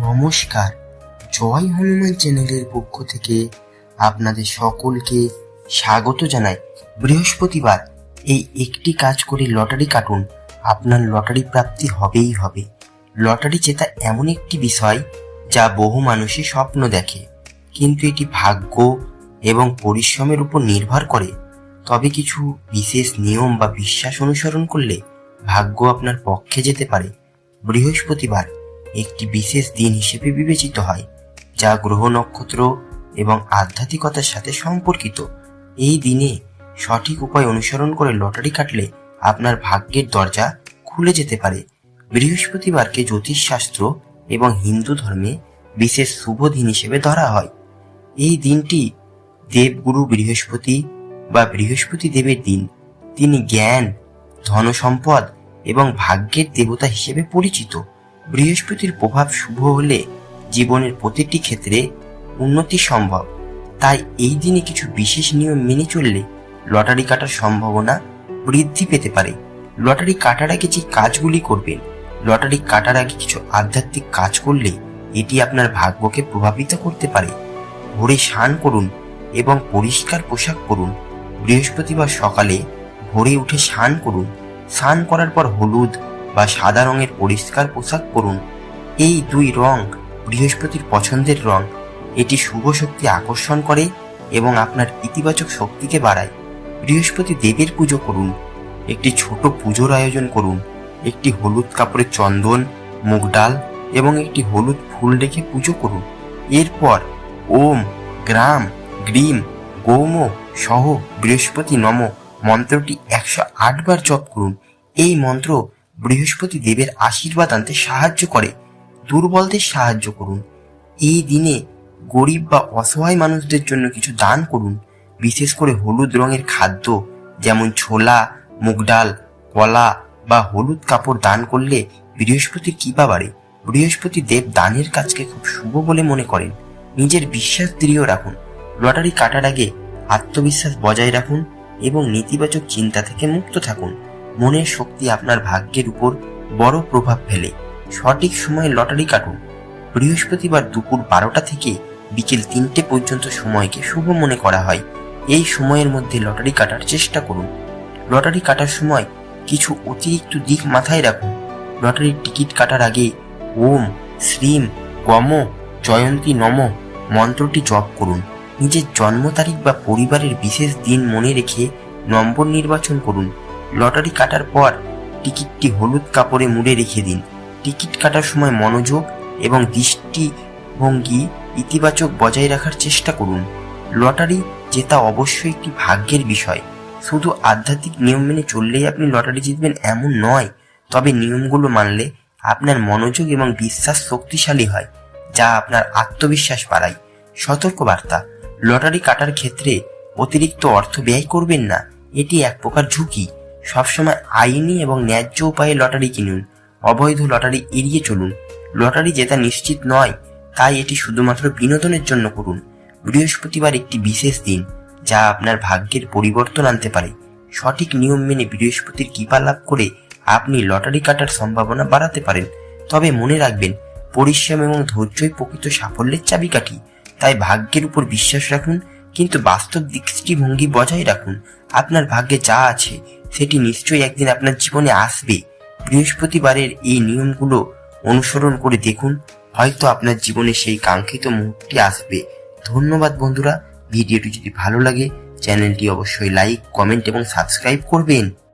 নমস্কার। জয় হনুমান চ্যানেলের পক্ষ থেকে আপনাদের সকলকে স্বাগত জানাই। বৃহস্পতিবার এই একটি কাজ করে লটারি কাটুন, আপনার লটারি প্রাপ্তি হবেই হবে। লটারি জেতা এমন একটি বিষয় যা বহু মানুষই স্বপ্ন দেখে। কিন্তু এটি ভাগ্য এবং পরিশ্রমের উপর নির্ভর করে। তবে কিছু বিশেষ নিয়ম বা বিশ্বাস অনুসরণ করলে ভাগ্য আপনার পক্ষে যেতে পারে। বৃহস্পতিবার একটি বিশেষ দিন হিসেবে বিবেচিত হয়, যা গ্রহ নক্ষত্র এবং আধ্যাত্মিকতার সাথে সম্পর্কিত। এই দিনে সঠিক উপায় অনুসরণ করে লটারি কাটলে আপনার ভাগ্যের দরজা খুলে যেতে পারে। বৃহস্পতিবারকে জ্যোতিষশাস্ত্র এবং হিন্দু ধর্মে বিশেষ শুভ দিন হিসেবে ধরা হয়। এই দিনটি দেবগুরু বৃহস্পতি বা বৃহস্পতি দেবের দিন। তিনি জ্ঞান, ধনসম্পদ এবং ভাগ্যের দেবতা হিসেবে পরিচিত। বৃহস্পতির প্রভাব শুভ হলে জীবনের প্রতিটি ক্ষেত্রে উন্নতি সম্ভব। তাই এই দিনে কিছু বিশেষ নিয়ম মেনে চললে লটারি কাটার সম্ভাবনা বৃদ্ধি পেতে পারে। লটারি কাটার আগে যে কাজগুলি করবেন, লটারি কাটার আগে কিছু আধ্যাত্মিক কাজ করলে এটি আপনার ভাগ্যকে প্রভাবিত করতে পারে। ভোরে স্নান করুন এবং পরিষ্কার পোশাক পরুন। বৃহস্পতিবার সকালে ভোরে উঠে স্নান করুন। স্নান করার পর হলুদ বা সাদা রঙের পরিষ্কার পোশাক পরুন। এই দুই রং বৃহস্পতির পছন্দের রং। এটি শুভ শক্তি আকর্ষণ করে এবং আপনার ইতিবাচক শক্তিকে বাড়ায়। বৃহস্পতি দেবের পুজো করুন। একটি ছোট পুজোর আয়োজন করুন। একটি হলুদ কাপড়ে চন্দন, মুগ ডাল এবং একটি হলুদ ফুল রেখে পুজো করুন। এরপর ওম, গ্রাম, গ্রিম, গৌম সহ বৃহস্পতি নম মন্ত্রটি একশো আট বার জপ করুন। এই মন্ত্র বৃহস্পতি দেবের আশীর্বাদ আনতে সাহায্য করে, দুর্বলদের সাহায্য করুন। এই দিনে গরিব বা অসহায় মানুষদের জন্য কিছু দান করুন। বিশেষ করে হলুদ রঙের খাদ্য, যেমন ছোলা, মুগ ডাল, কলা বা হলুদ কাপড় দান করলে বৃহস্পতির কৃপা বাড়ে। বৃহস্পতি দেব দানের কাজকে খুব শুভ বলে মনে করেন। নিজের বিশ্বাস দৃঢ় রাখুন। লটারি কাটার আগে আত্মবিশ্বাস বজায় রাখুন এবং নেতিবাচক চিন্তা থেকে মুক্ত থাকুন। মনের শক্তি আপনার ভাগ্যের উপর বড় প্রভাব ফেলে। সঠিক সময়ে লটারি কাটুন। বৃহস্পতিবার দুপুর বারোটা থেকে বিকেল তিনটে পর্যন্ত সময়কে শুভ মনে করা হয়। এই সময়ের মধ্যে লটারি কাটার চেষ্টা করুন। লটারি কাটার সময় কিছু অতিরিক্ত দিক মাথায় রাখুন। লটারির টিকিট কাটার আগে ওম, শ্রীম, গম, জয়ন্তী, নম মন্ত্রটি জপ করুন। নিজের জন্ম তারিখ বা পরিবারের বিশেষ দিন মনে রেখে নম্বর নির্বাচন করুন। লটারি কাটার পর টিকিটটি হলুদ কাপড়ে মুড়ে রেখে দিন। টিকিট কাটার সময় মনোযোগ এবং দৃষ্টিভঙ্গি ইতিবাচক বজায় রাখার চেষ্টা করুন। লটারি জেতা অবশ্যই একটি ভাগ্যের বিষয়। শুধু আধ্যাত্মিক নিয়ম মেনে চললেই আপনি লটারি জিতবেন এমন নয়, তবে নিয়মগুলো মানলে আপনার মনোযোগ এবং বিশ্বাস শক্তিশালী হয়, যা আপনার আত্মবিশ্বাস বাড়ায়। সতর্কবার্তা, লটারি কাটার ক্ষেত্রে অতিরিক্ত অর্থ ব্যয় করবেন না, এটি এক প্রকার ঝুঁকি। সবসময় আইনি এবং ন্যায্য উপায়ে লটারি কিনুন। অবৈধ লটারি এড়িয়ে চলুন। লটারি জেতা নিশ্চিত নয়, তাই এটি শুধুমাত্র বিনোদনের জন্য করুন। বৃহস্পতিবার একটি বিশেষ দিন, যা আপনার ভাগ্যের পরিবর্তন আনতে পারে। সঠিক নিয়ম মেনে বৃহস্পতির কৃপা লাভ করে আপনি লটারি কাটার সম্ভাবনা বাড়াতে পারেন। তবে মনে রাখবেন, পরিশ্রম এবং ধৈর্যই প্রকৃত সাফল্যের চাবিকাঠি। তাই ভাগ্যের উপর বিশ্বাস রাখুন, কিন্তু বাস্তব দৃষ্টিভঙ্গি বজায় রাখুন। আপনার ভাগ্যে যা আছে সেটি নিশ্চয়ই একদিন আপনার জীবনে আসবে। বৃহস্পতিবারের এই নিয়মগুলো অনুসরণ করে দেখুন, হয়তো আপনার জীবনে সেই কাঙ্ক্ষিত মুহূর্তটি আসবে। ধন্যবাদ বন্ধুরা, ভিডিওটি যদি ভালো লাগে, চ্যানেলটি অবশ্যই লাইক, কমেন্ট এবং সাবস্ক্রাইব করবেন।